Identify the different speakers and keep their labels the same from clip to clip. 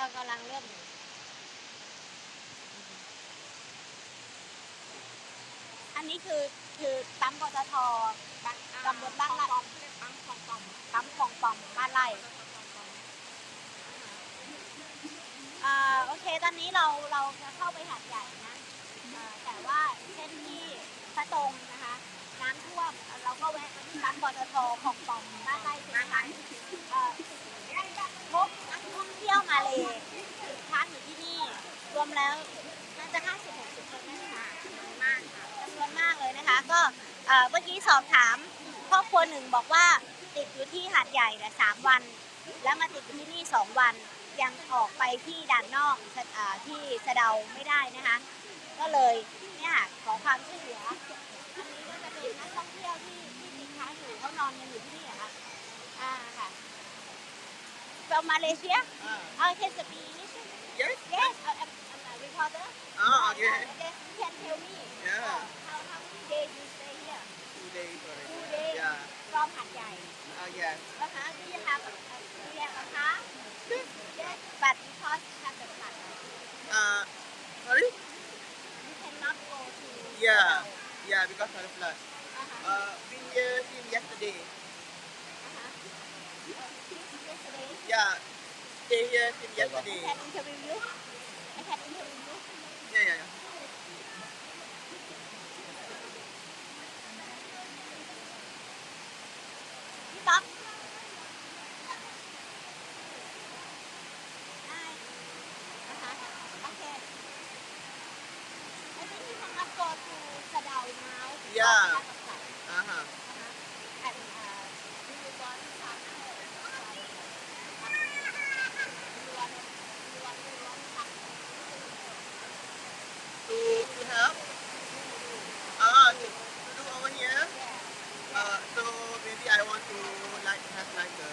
Speaker 1: ออกำลังเลือกอยู่อันนี้คือคือปั๊มปตทตำบลบ้านไร่
Speaker 2: ปั๊มคลองปอม
Speaker 1: ปั๊มคลองปอมบ้านไร่อ่าโอเค ตอนนี้เราเราจะเข้าไปหาดใหญ่นะเอ่อแต่ว่าเส้นที่พระตรงนะคะน้ำท่วมเราก็แวะมาที่ปั๊มปตทคลองปอมบ้านไร่ใช่ไหมคะเอ่อพบนักท่องเที่ยวมาเลยค้างอยู่ที่นี่ รวม แล้วน่าจะ 50-60คนได้ไหมคะจำนวนมากค่ะจำนวนมากเลยนะคะ ก็เอ่อเมื่อกี้สอบถามครอบครัวหนึ่งบอกว่าติดอยู่ที่หาดใหญ่เนี่ยสามวัน แล้วมาติดอยู่ที่นี่สองวัน ยังออกไปที่ด่านนอกสะอ่าที่สะเดาไม่ได้นะคะ ก็เลยเนี่ยค่ะขอความช่วยเหลืออันนี้ก็จะเป็นนักท่องเที่ยวที่ที่ติดค้างอยู่เขานอนกันอยู่ที่นี่เหรอคะอ่าค่ะ from Malaysia
Speaker 3: Ah,
Speaker 1: oh can speak English
Speaker 3: yes.
Speaker 1: yes Oh
Speaker 3: Ah, okay.
Speaker 1: Uh, you can tell me.
Speaker 3: Yeah.
Speaker 1: Uh, how, how many days you stay here?
Speaker 3: Two days.
Speaker 1: Two days.
Speaker 3: Yeah.
Speaker 1: From Hat Oh,
Speaker 3: uh, yes.
Speaker 1: Uh-huh. Do you have a, a, do you have a car? Yes. But because you have the blood.
Speaker 3: Uh, sorry?
Speaker 1: You cannot go to
Speaker 3: Yeah. Yeah, because of the flood.
Speaker 1: Uh-huh.
Speaker 3: Uh, been here since yesterday.
Speaker 1: Uh-huh. Uh, since yesterday?
Speaker 3: Yeah. Stay here since yesterday.
Speaker 1: Can interview you? I can interview you
Speaker 3: Yeah, yeah, yeah.
Speaker 1: พี่ต๊อกได้นะคะโอเค I think you cannot go to Sadao now
Speaker 3: Yeah.
Speaker 1: because of flood.
Speaker 3: Uh huh.
Speaker 1: Uh-huh. And uh, do you want some you want you want you want some
Speaker 3: To to help. Ah, to, to do over here.
Speaker 1: yeah
Speaker 3: Uh, so maybe I want to like have like a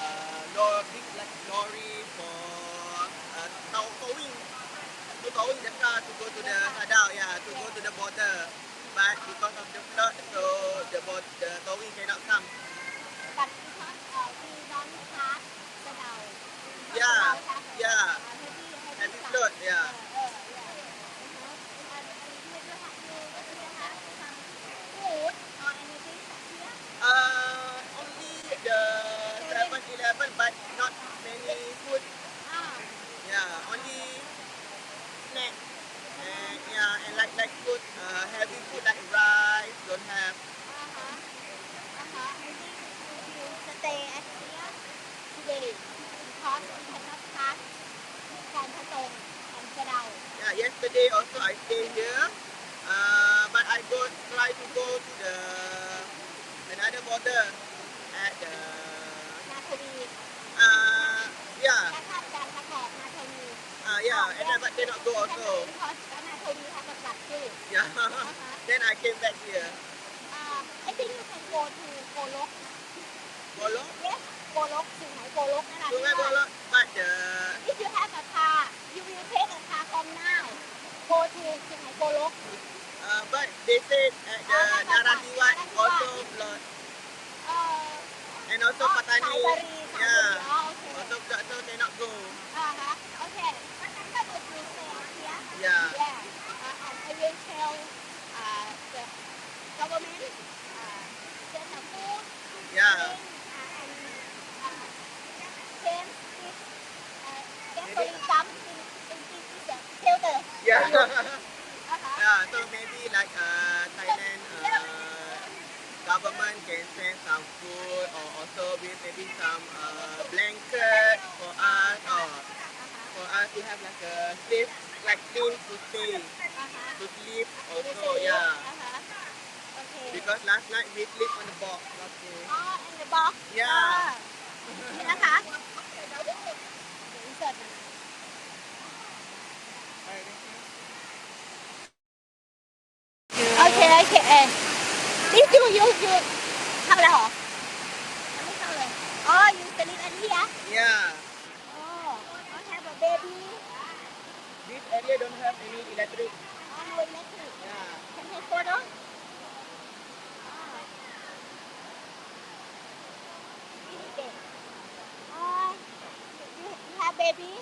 Speaker 3: uh, lorry, big like lorry for uh, tow- towing, to towing the car to go to the Sadao, yeah, to go to the border. But because of the flood, so the board, the towing cannot come.
Speaker 1: but because uh, we don't pass Sadao
Speaker 3: Yeah,
Speaker 1: uh,
Speaker 3: yeah.
Speaker 1: heavy heavy
Speaker 3: Heavy
Speaker 1: truck.
Speaker 3: flood, yeah.
Speaker 1: Uh, uh, yeah. Uh-huh. And, and do you have to do you have some food or anything here?
Speaker 3: Uh, only the 7-Eleven, but not many food.
Speaker 1: Ah,
Speaker 3: Yeah, only snack. And yeah, and like like food, uh, heavy food like rice, don't have.
Speaker 1: uh-huh. Uh-huh. I think if you stay at here today because we cannot pass San Patong and Sadao.
Speaker 3: Yeah, yesterday also I stay here, uh, but I go try to go to the another border at the
Speaker 1: นาทวี
Speaker 3: uh, yeah
Speaker 1: และคาดการณ์ตะแถบนาทวี
Speaker 3: uh, yeah, and then but cannot go also.
Speaker 1: because นาทวี have a flood too.
Speaker 3: Yeah,
Speaker 1: Uh-huh.
Speaker 3: then I came back here.
Speaker 1: Uh, I think you can go to Golok.
Speaker 3: Bolo,
Speaker 1: Yes, Golok, สุไหงโกลกนั่นแหละที่
Speaker 3: Sungai
Speaker 1: ว่า
Speaker 3: Bolo, but the
Speaker 1: If you have a car, you will take a car from now. Go to สุไหงโกลก
Speaker 3: uh, but they said at the Narasiwat also flood,
Speaker 1: เอ่อ
Speaker 3: and also
Speaker 1: อ๋อ
Speaker 3: Patani.
Speaker 1: สายบารีสายบารี
Speaker 3: Yeah,
Speaker 1: อ๋อโอเค
Speaker 3: also flood, so cannot go.
Speaker 1: อ่า
Speaker 3: Yeah.
Speaker 1: Uh-huh.
Speaker 3: yeah, so maybe like uh, Thailand uh, government can send some food or also with maybe some uh, blanket for us or for us to have like a safe like place to stay to sleep also yeah
Speaker 1: Uh-huh. Okay.
Speaker 3: because last night we sleep on the box okay
Speaker 1: Oh, in the box.
Speaker 3: Yeah.
Speaker 1: อ่านี่นะคะเดี๋ยวอินเสิร์ตหน่อยโอเคโอเคเอนี่ยูยูยูเข้าแล้วเหรอยังไม่เข้าเลยอ๋อยูสลิปอันนี้อะ
Speaker 3: yeah
Speaker 1: อ๋อ I have a baby
Speaker 3: this area don't have any electric
Speaker 1: oh no electric
Speaker 3: yeah
Speaker 1: can take photo baby baby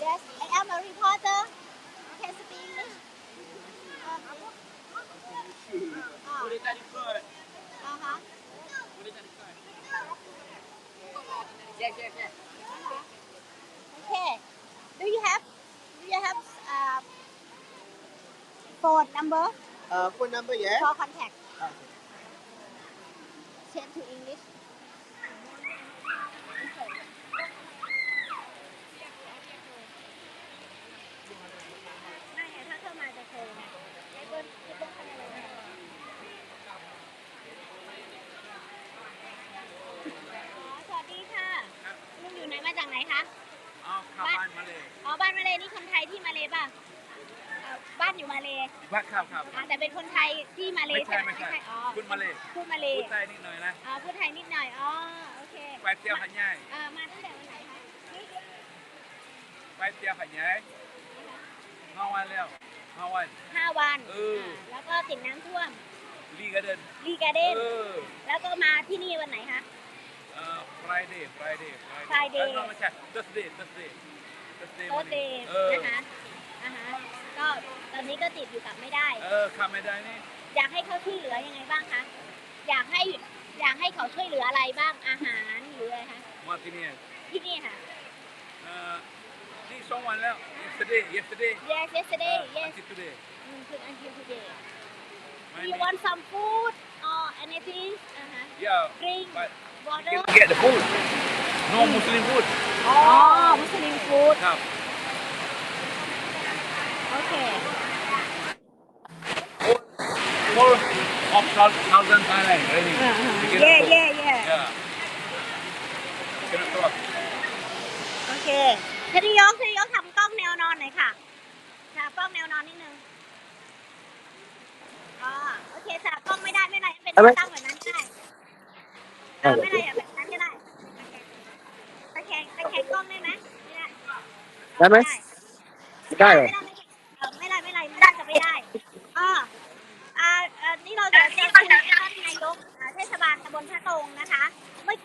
Speaker 1: Yes I am a reporter can speak English
Speaker 3: Boleh record?
Speaker 1: uh-huh.
Speaker 3: Boleh tak record?
Speaker 1: Okay. Do you have do you have uh, phone number
Speaker 3: Uh, phone number ya?
Speaker 1: for contact?
Speaker 3: Ah.
Speaker 1: Change to English. Okay. ไม่ไงถ้าเข้ามาจะโทรไงไอ้เบิ้ลไอ้เบิ้ลเข้ามาเลยนะอ๋อสวัสดีค่ะลุงอยู่ไหนมาจากไหนคะ
Speaker 2: เอาเข้าบ้านมาเลย
Speaker 1: อ๋อบ้านมาเลยนี่คนไทยที่มาเลยป่ะเอ่อ บ้านอยู่มาเลย
Speaker 2: บ้านครับครับ
Speaker 1: อ่าแต่เป็นคนไทยที่มาเลย
Speaker 2: ไม่ใช่ไม่ใช่
Speaker 1: อ๋อ
Speaker 2: คุณมาเลย
Speaker 1: พูดมาเลย
Speaker 2: พูดใต้นิดหน่อยนะ
Speaker 1: อ๋อพูดไทยนิดหน่อยอ๋อโอเค
Speaker 2: ไปเที่ยวหันใหญ่
Speaker 1: เอ่อมาตั้งแต่วันไหนคะ
Speaker 2: ไปเที่ยวหันใหญ่ห้าวันแล้วห้าวัน
Speaker 1: ห้าวัน
Speaker 2: เออา
Speaker 1: แล้วก็ติดน้ำท่วม
Speaker 2: ลีกระเดิน
Speaker 1: รีการ์เด้น
Speaker 2: เออ
Speaker 1: แล้วก็มาที่นี่วันไหนคะ
Speaker 2: เอ่อ Friday Friday
Speaker 1: Friday
Speaker 2: เออไม่ใช่ Thursday Thursday Thursday
Speaker 1: โตเด
Speaker 2: morning
Speaker 1: ย์
Speaker 2: เออ
Speaker 1: นะคะอ่าฮะ ก็ตอนนี้ก็ติดอยู่กลับไม่ได้
Speaker 2: เออข้ามไม่ได้นี่
Speaker 1: อยากให้เขาช่วยเหลือยังไงบ้างคะ อยากให้อยากให้เขาช่วยเหลืออะไรบ้างอาหารหรืออะไรคะ
Speaker 2: มาที่นี่
Speaker 1: ที่นี่ค่ะ
Speaker 2: เอ่อนี่สองวันแล้ว yesterday yesterday
Speaker 1: yes yesterday
Speaker 2: เอ่อ
Speaker 1: yes
Speaker 2: until today
Speaker 1: อืมคือ until today
Speaker 2: ไม่
Speaker 1: Do
Speaker 2: มี
Speaker 1: you want some food or anything อ่าฮะ
Speaker 2: yeah
Speaker 1: drink
Speaker 2: but
Speaker 1: water
Speaker 2: you can get the food no Muslim food
Speaker 1: อ๋อมุสลิมฟู้ด
Speaker 2: ครับ
Speaker 1: โอเค
Speaker 2: more of South- southern Thailand really You cannot
Speaker 1: เย่
Speaker 2: talk.
Speaker 1: เย่เย่
Speaker 2: yeah cannot talk
Speaker 1: โอเคเทนิยกเทนิยกทำกล้องแนวนอนหน่อยค่ะค่ะกล้องแนวนอนนิดนึงอ๋อโอเคสลับกล้องไม่ได้ไม่เป็นไรเป็น
Speaker 3: เอาไหม
Speaker 1: ตั้งแบบนั้นก็ได้เออไม่เป็นไรแบบนั้นก็ได้ตะแคงตะแคงกล้องได้ไหมไม่ได้
Speaker 3: ได้ไหมได้เหรอ
Speaker 1: ไม่ได้เ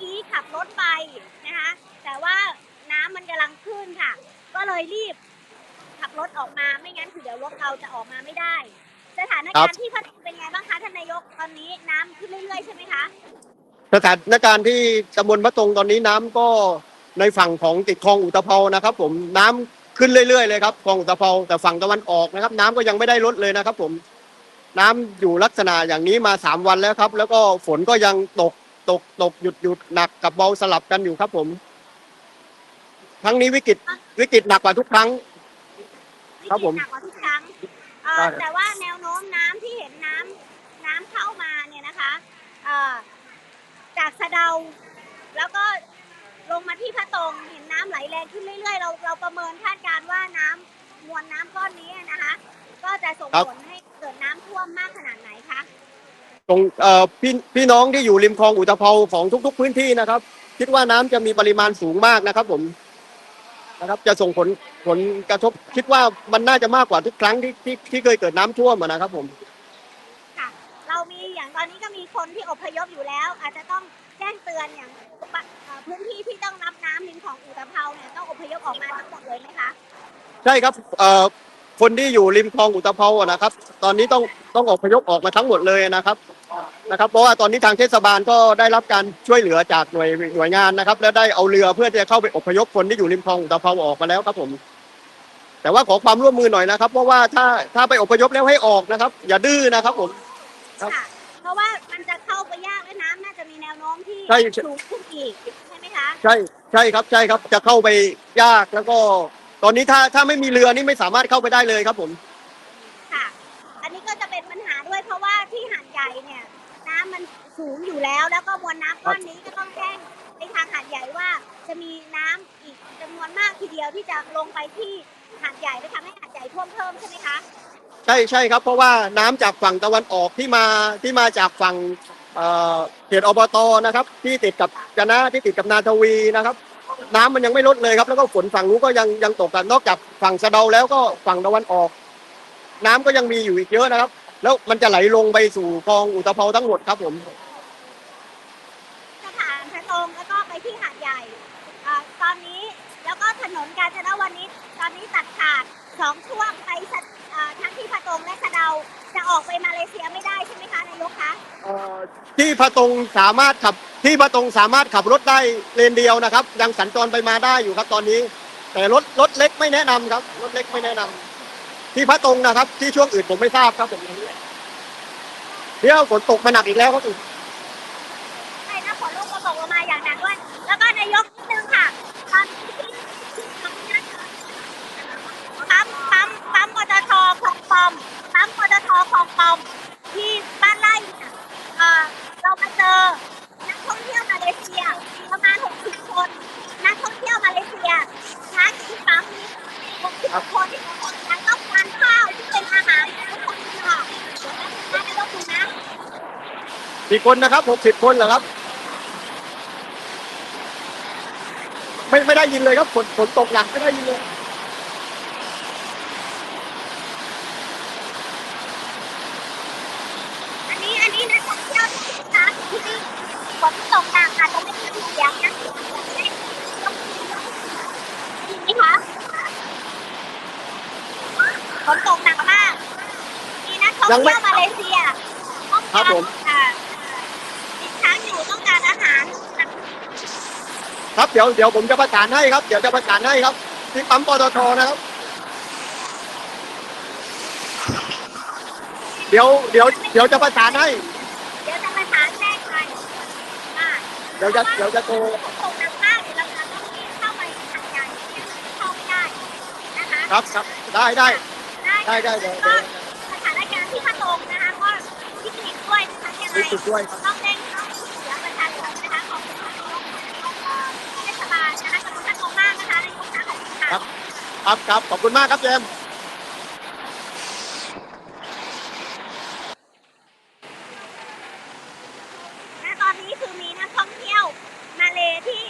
Speaker 1: กี้ขับรถไปนะคะแต่ว่าน้ำมันกำลังขึ้นค่ะ ก็เลยรีบขับรถออกมาไม่งั้นคือเดี๋ยวรถเราจะออกมาไม่ได้ สถานการณ์ที่พัทลุงเป็นไงบ้างคะท่านนายกตอนนี้น้ำขึ้นเรื่อยๆใช่ไหมคะ
Speaker 4: สถานการณ์ที่ตำบลมะตงตอนนี้น้ำก็ในฝั่งของติดคลองอุตภเปานะครับ ผมน้ำขึ้นเรื่อยๆเลยครับคลองอุตภเปาแต่ฝั่งตะวันออกนะครับ น้ำก็ยังไม่ได้ลดเลยนะครับ ผมน้ำอยู่ลักษณะอย่างนี้มาสามวันแล้วครับ แล้วก็ฝนก็ยังตก ตกตกหยุดหยุดหนักกับเบาสลับกันอยู่ครับ ผม ครั้งนี้วิกฤตวิกฤตหนักกว่าทุกครั้ง ครับผม
Speaker 1: วิกฤตหนักกว่าทุกครั้งเอ่อ
Speaker 4: ใช่
Speaker 1: แต่ว่าแนวโน้มน้ำที่เห็นน้ำน้ำเข้ามาเนี่ยนะคะเอ่อจากสะเดา แล้วก็ลงมาที่พระตรงเห็นน้ำไหลแรงขึ้นเรื่อยๆ เราเราประเมินคาดการณ์ว่าน้ำมวลน้ำก้อนนี้นะคะ ก็จะส่งผลให้เกิดน้ำท่วมมากขนาดไหนคะ
Speaker 4: ตรงเอ่อพี่พี่น้องที่อยู่ริมคลองอุตภเปาของทุก ๆ พื้นที่นะครับ คิดว่าน้ำจะมีปริมาณสูงมากนะครับ ผมนะครับ จะส่งผลผลกระทบ คิดว่ามันน่าจะมากกว่าทุกครั้งที่ที่ที่เคยเกิดน้ำท่วมอะนะครับ ผม
Speaker 1: ค่ะเรามีอย่างตอนนี้ก็มีคนที่อพยพอยู่แล้ว อาจจะต้องแจ้งเตือนอย่างปะเอ่อพื้นที่ที่ต้องรับน้ำริมของอุตภเปาเนี่ยต้องอพยพออกมาทั้งหมดเลยไหมคะ
Speaker 4: ใช่ครับเอ่อ คนที่อยู่ริมคลองอุตภเปาอะนะครับ ตอนนี้ต้องต้องอพยพออกมาทั้งหมดเลยนะครับนะครับ เพราะว่าตอนนี้ทางเทศบาลก็ได้รับการช่วยเหลือจากหน่วยหน่วยงานนะครับ และได้เอาเรือเพื่อจะเข้าไปอพยพคนที่อยู่ริมคลองอุตภเปาออกมาแล้วครับผม แต่ว่าขอความร่วมมือหน่อยนะครับ เพราะว่าถ้าถ้าไปอพยพแล้วให้ออกนะครับ อย่าดื้อนะครับผม ครับ
Speaker 1: ค่ะ เพราะว่ามันจะเข้าไปยากและน้ำน่าจะมีแนวโน้มที่
Speaker 4: ใช่
Speaker 1: สูงขึ้นอีกใช่ไหมคะ
Speaker 4: ใช่ใช่ครับใช่ครับจะเข้าไปยากแล้วก็ ตอนนี้ถ้าถ้าไม่มีเรือนี่ไม่สามารถเข้าไปได้เลยครับผม
Speaker 1: ค่ะ อันนี้ก็จะเป็นปัญหาด้วยเพราะว่าที่หาดใหญ่เนี่ยน้ำมันสูงอยู่แล้ว แล้วก็มวลน้ำก้อนนี้ก็ต้องแจ้งในทางหาดใหญ่ว่า จะมีน้ำอีกจำนวนมากทีเดียวที่จะลงไปที่หาดใหญ่และทำให้หาดใหญ่ท่วมเพิ่มใช่ไหมคะ
Speaker 4: ใช่ใช่ครับ เพราะว่าน้ำจากฝั่งตะวันออกที่มาที่มาจากฝั่งเอ่อเขตอบตนะครับ ที่ติดกับกะนะที่ติดกับนาทวีนะครับ น้ำมันยังไม่ลดเลยครับ แล้วก็ฝนฝั่งนู้นก็ยังยังตกกันนอกจากฝั่งสะเดาแล้วก็ฝั่งตะวันออก น้ำก็ยังมีอยู่อีกเยอะนะครับ แล้วมันจะไหลลงไปสู่คลองอุตภเปาทั้งหมดครับผม
Speaker 1: สถาตงแล้วก็ไปที่หาดใหญ่อ่าตอนนี้แล้วก็ถนนกาญจนวนิชตอนนี้ตัดขาดสองช่วงไปส ทั้งที่พะตงและสะเดาจะออกไปมาเลเซียไม่ได้ใช่ไหมคะนายกคะ
Speaker 4: เอ่อที่พะตงสามารถขับที่พะตงสามารถขับรถได้เลนเดียวนะครับ ยังสัญจรไปมาได้อยู่ครับตอนนี้ แต่รถรถเล็กไม่แนะนำครับรถเล็กไม่แนะนำที่พะตงนะครับ ที่ช่วงอื่นผมไม่ทราบครับผมเดี๋ยวฝนตกมาหนักอีกแล้วครับ
Speaker 1: ใช่นะฝนลูกก็ตกลงมาอย่างหนักด้วย แล้วก็นายกนิดนึงค่ะตอนนี้ที่ที่ทำงาน ปั๊มปั๊มปตทคลองปอมปั๊มปตทคลองปอมที่บ้านไร่เนี่ยเอ่อเรามาเจอนักท่องเที่ยวมาเลเซียประมาณ60คน นักท่องเที่ยวมาเลเซียพักที่ปั๊มนี้60คนแล้วก็ทานข้าวที่เป็นอาหารทุกคนค่ะเดี๋ยวนะนายกดูนะ
Speaker 4: กี่คนนะครับหกสิบคนเหรอครับ ไม่ไม่ได้ยินเลยครับฝนฝนตกหนักไม่ได้ยินเลย
Speaker 1: อันนี้อันนี้นักท่องเที่ยวที่ร้านที่นี่ฝนตกหนักอาจจะไม่ได้ยินเสียงนะดีไหมคะฝนตกหนักมาก มีนักท่อง
Speaker 4: ยังไม่
Speaker 1: เที่ยวมาเลเซียต้อง
Speaker 4: ครั
Speaker 1: กา
Speaker 4: บผม
Speaker 1: อ่าติดค้างอยู่ต้องการอาหาร
Speaker 4: ครับเดี๋ยวเดี๋ยวผมจะประสานให้ครับ เดี๋ยวจะประสานให้ครับ ที่ปั๊มปตทนะครับ เดี๋ยวเดี๋ยวเดี๋ยวจะประสานให้
Speaker 1: เดี๋ยวจะประสานแจ้งไปอ่า
Speaker 4: เดี๋ยวจะเดี๋ยวจะโทร
Speaker 1: ฝนตกหนักมากเดี๋ยวเราจะต้องรีบเข้าไปทางใหญ่เนี่ยเข้าไม่ได้นะคะ
Speaker 4: ครับครับได้ได้ ได้ได้เดี๋ยว
Speaker 1: ก็
Speaker 4: เดี๋ยว
Speaker 1: สถานการณ์ที่พัดลมนะคะก็วิกฤต ด้วยนะคะยังไง
Speaker 4: วิกฤตด้วยครับ
Speaker 1: ต้องเร่งเข้าช่วยเหลือประชาชนนะคะของทางนายกเอ่อเทศบาลนะคะขอบคุณท่านมากนะคะในายกคะขอบคุณค่ะ
Speaker 4: ครับครับขอบคุณมากครับเจมส์
Speaker 1: ณตอนนี้คือมีนักท่องเที่ยวมาเลที่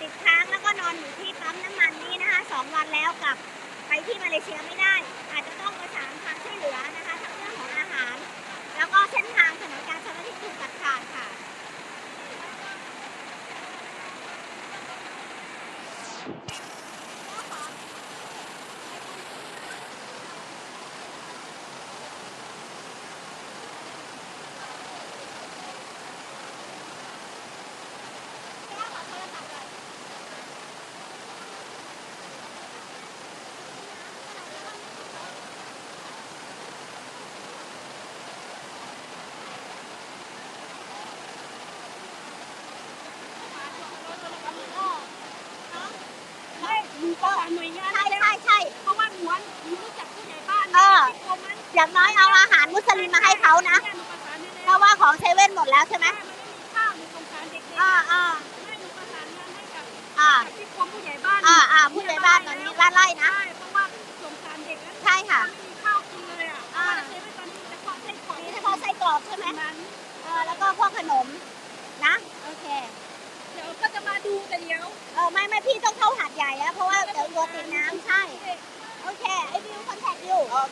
Speaker 1: ติดค้างแล้วก็นอนอยู่ที่ปั๊มน้ำมันนี้นะคะสองวันแล้วกลับไปที่มาเลเซียไม่ได้ อาจจะต้องประสานความช่วยเหลือนะคะทั้งเรื่องของอาหาร แล้วก็เส้นทางถนนการชนที่ถูกตัดขาดค่ะ ใช่ก็หน่วยงานใช่ใช่ใช่
Speaker 5: เพราะว่าหนูว่าหนูรู้จักผู้ใหญ่บ้าน
Speaker 1: เออ
Speaker 5: ที่กรมนั้น
Speaker 1: อย่างน้อยเอาอาหารมุสลิมมาให้เขานะ
Speaker 5: แม่หนูประสานให้
Speaker 1: เพ
Speaker 5: แล้ว
Speaker 1: ราะว่าของเซเว่นหมดแล้วใช่ไหม
Speaker 5: แม่มันไม่มีข้าวในสงสารเด็กๆ
Speaker 1: อ่าอ่า
Speaker 5: แม่หนูประสานงานให้กับ
Speaker 1: อ่า
Speaker 5: กับที่กรมผู้ใหญ่บ้าน
Speaker 1: อ่าอ่าผู้ใหญ่บ้านตอ นนี้บ้านไร่นะ
Speaker 5: ใช่เพราะว่าสงสารเด็กแล้ว
Speaker 1: ใช่ค่ะ
Speaker 5: ไม่มีข้าวกินเลยอะ
Speaker 1: อ่า
Speaker 5: เซเว่นตอนนี้จะความไส้กรอก
Speaker 1: มีเฉพาะไส้กรอกใช่ไหม
Speaker 5: นั้น
Speaker 1: เออแล้วก็พวกขนมนะ โอเค
Speaker 5: เดี๋ยวก็จะมาดูแต่เดี๋ยว
Speaker 1: เออไม่ไม่พี่ต้องเข้าหาดใหญ่แล้วเพราะว่าเดี๋ยวตัวติดน้ำใช่ โอเค ไอวิวคอนแทคอยู่ Uh,